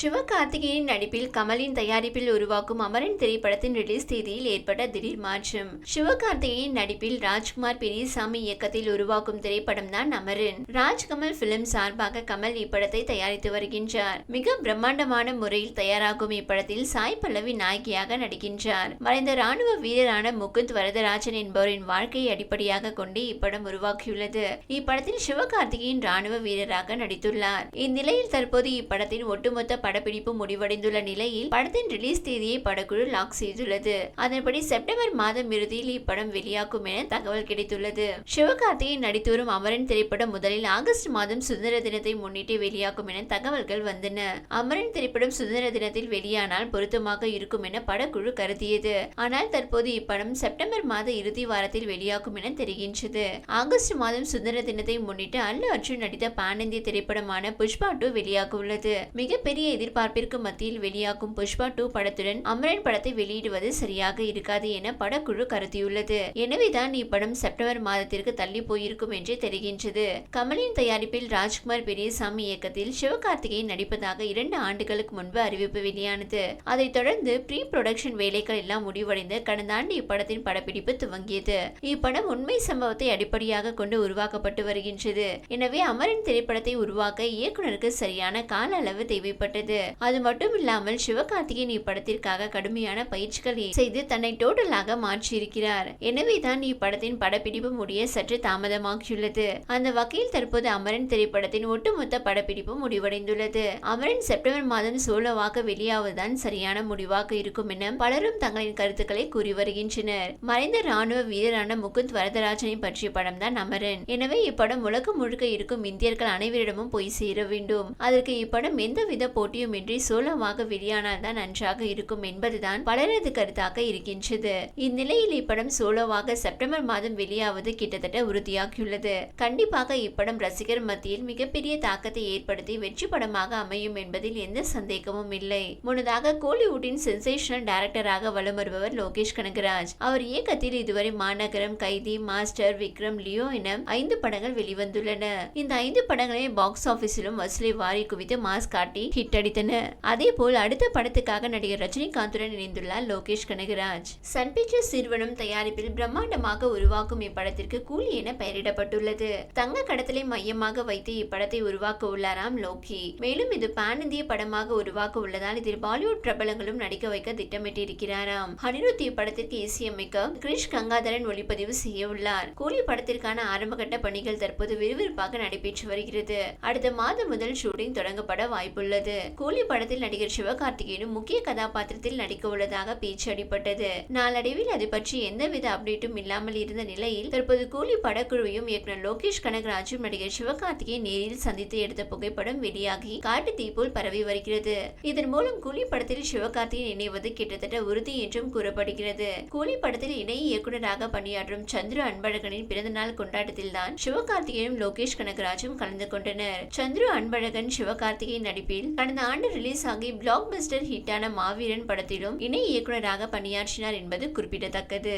சிவகார்த்திகேயன் நடிப்பில் கமலின் தயாரிப்பில் உருவாக்கும் அமரன் திரைப்படத்தின் ரிலீஸ் தேதியில் ஏற்பட்ட திடீர் மாற்றம். சிவகார்த்திகேயன் நடிப்பில் ராஜ்குமார் பெரியசாமி இயக்கத்தில் உருவாக்கும் திரைப்படம் தான் அமரன். ராஜ்கமல் பிலிம் சார்பாக கமல் இப்படத்தை தயாரித்து வருகின்றார். மிக பிரம்மாண்டமான முறையில் தயாராகும் இப்படத்தில் சாய் பல்லவி நாயகியாக நடிக்கின்றார். மறைந்த ராணுவ வீரரான முகுந்த் வரதராஜன் என்பவரின் வாழ்க்கையை அடிப்படையாக கொண்டு இப்படம் உருவாக்கியுள்ளது இப்படத்தில் சிவகார்த்திகேயன் ராணுவ வீரராக நடித்துள்ளார். இந்நிலையில் தற்போது இப்படத்தின் ஒட்டுமொத்த படப்பிடிப்பு முடிவடைந்துள்ள நிலையில் படத்தின் ரிலீஸ் தேதியை படக்குழு லாக் செய்துள்ளது. அதன்படி செப்டம்பர் மாதம் இறுதியில் இப்படம் வெளியாகும் என தகவல் கிடைத்துள்ளது. சிவகார்த்திகேயன் நடித்து வரும் அமரன் திரைப்படம் முதலில் ஆகஸ்ட் மாதம் சுதந்திர தினத்தை முன்னிட்டு வெளியாகும் என தகவல்கள் வந்தன. அமரன் திரைப்படம் சுதந்திர தினத்தில் வெளியானால் பொருத்தமாக இருக்கும் என படக்குழு கருதியது. ஆனால் தற்போது இப்படம் செப்டம்பர் மாத இறுதி வாரத்தில் வெளியாகும் என தெரிகின்றது. ஆகஸ்ட் மாதம் சுதந்திர தினத்தை முன்னிட்டு அல்லு அர்ஜுன் நடித்த பான் இந்திய திரைப்படமான புஷ்பா டூ வெளியாக உள்ளது மிகப்பெரிய எதிர்பார்ப்பிற்கு மத்தியில் வெளியாகும் புஷ்பா டூ படத்துடன் அமரன் படத்தை வெளியிடுவது சரியாக இருக்காது என படக்குழு கருத்தியுள்ளது. எனவேதான் இப்படம் செப்டம்பர் மாதத்திற்கு தள்ளி போயிருக்கும் என்று தெரிகின்றது. கமலின் தயாரிப்பில் ராஜ்குமார் பெரியசாமி இயக்கத்தில் சிவகார்த்திகேயன் நடிப்பதாக இரண்டு ஆண்டுகளுக்கு முன்பு அறிவிப்பு வெளியானது. அதைத் தொடர்ந்து ப்ரீ புரொடக்ஷன் வேலைகள் எல்லாம் முடிவடைந்து கடந்த ஆண்டு இப்படத்தின் படப்பிடிப்பு துவங்கியது. இப்படம் உண்மை சம்பவத்தை அடிப்படையாக கொண்டு உருவாக்கப்பட்டு வருகின்றது. எனவே அமரன் திரைப்படத்தை உருவாக்க இயக்குநருக்கு சரியான கால அளவு தேவைப்பட்டது. அது மட்டும் இல்லாமல் சிவகார்த்திகேயன் இப்படத்திற்காக கடுமையான பயிற்சிகளை செய்து தன்னை டோட்டலாக மாற்றியிருக்கிறார். எனவேதான் இப்படத்தின் படப்பிடிப்பு முடிய சற்று தாமதமாகியுள்ளது. அந்த வகையில் தற்போது அமரன் திரைப்படத்தின் ஒட்டுமொத்த படப்பிடிப்பு முடிவடைந்துள்ளது. அமரன் செப்டம்பர் மாதம் சோலோவாக வெளியாவதுதான் சரியான முடிவாக இருக்கும் என பலரும் தங்களின் கருத்துக்களை கூறி வருகின்றனர். மறைந்த ராணுவ வீரரான முகுந்த் வரதராஜனை பற்றிய படம் தான் அமரன். எனவே இப்படம் உலகம் முழுக்க இருக்கும் இந்தியர்கள் அனைவரிடமும் போய் சேர வேண்டும். அதற்கு இப்படம் எந்தவித போட்டி முடியுமின்றி சோலோவாக வெளியானால் தான் நன்றாக இருக்கும் என்பதுதான் பலரது கருத்தாக இருக்கின்றது. இந்நிலையில் இப்படம் சோலோவாக செப்டம்பர் மாதம் வெளியாவது கிட்டத்தட்ட உறுதியாகியுள்ளது. கண்டிப்பாக இப்படம் ரசிகர் மத்தியில் மிகப்பெரிய தாக்கத்தை ஏற்படுத்தி வெற்றி படமாக அமையும் என்பதில் எந்த சந்தேகமும் இல்லை. முன்னதாக கோலிவுட்டின் சென்சேஷனல் டைரக்டராக வலம் வருபவர் லோகேஷ் கனகராஜ். அவர் இயக்கத்தில் இதுவரை மாநகரம் கைதி மாஸ்டர் விக்ரம் லியோ என ஐந்து படங்கள் வெளிவந்துள்ளன. இந்த ஐந்து படங்களையும் பாக்ஸ் ஆபீஸிலும் வசூலை வாரி குவித்து மாஸ் காட்டி ஹிட் அடித்தன அதே போல் அடுத்த படத்துக்காக நடிகர் ரஜினிகாந்துடன் இணைந்துள்ளார் லோகேஷ் கனகராஜ். சன் பிக்சர்ஸ் நிறுவனம் தயாரிப்பில் பிரம்மாண்டமாக உருவாக்கும் இப்படத்திற்கு கூலி என பெயரிடப்பட்டுள்ளது. தங்க கடத்தலை மையமாக வைத்து இப்படத்தை உருவாக்க உள்ளாராம் லோகி. மேலும் இது பான் இந்திய படமாக உருவாக்க உள்ளதால் இதில் பாலிவுட் பிரபலங்களும் நடிக்க வைக்க திட்டமிட்டிருக்கிறாராம். அனிருத் இப்படத்திற்கு இசையமைக்க கிரிஷ் கங்காதரன் ஒளிப்பதிவு செய்ய உள்ளார் கூலி படத்திற்கான ஆரம்பகட்ட பணிகள் தற்போது விறுவிறுப்பாக நடைபெற்று வருகிறது. அடுத்த மாதம் முதல் ஷூட்டிங் தொடங்கப்பட வாய்ப்புள்ளது. கூலி படத்தில் நடிகர் சிவகார்த்திகேயனும் முக்கிய கதாபாத்திரத்தில் நடிக்க உள்ளதாக பேச்சு அடிப்பட்டது நாளடைவில் அது பற்றி எந்தவித அப்டேட்டும் இல்லாமல் இருந்த நிலையில் தற்போது கூலி படக்குழுவையும் இயக்குனர் லோகேஷ் கனகராஜும் நடிகர் சிவகார்த்திகேயன் நேரில் சந்தித்து எடுத்த புகைப்படம் வெளியாகி காட்டு தீ போல் பரவி வருகிறது. இதன் மூலம் கூலி படத்தில் சிவகார்த்திகேயன் இணைவது கிட்டத்தட்ட உறுதி என்றும் கூறப்படுகிறது. கூலி படத்தில் இணை இயக்குனராக பணியாற்றும் சந்துரு அன்பழகனின் பிறந்தநாள் கொண்டாட்டத்தில்தான் சிவகார்த்திகேயனும் லோகேஷ் கனகராஜும் கலந்து கொண்டனர். சந்துரு அன்பழகன் சிவகார்த்திகேயன் நடிப்பில் கடந்த ஆண்டு ரிலீஸ் ஆகி பிளாக் பஸ்டர் ஹிட்டான மாவீரன் படத்திலும் இணை இயக்குநராக பணியாற்றினார் என்பது குறிப்பிடத்தக்கது.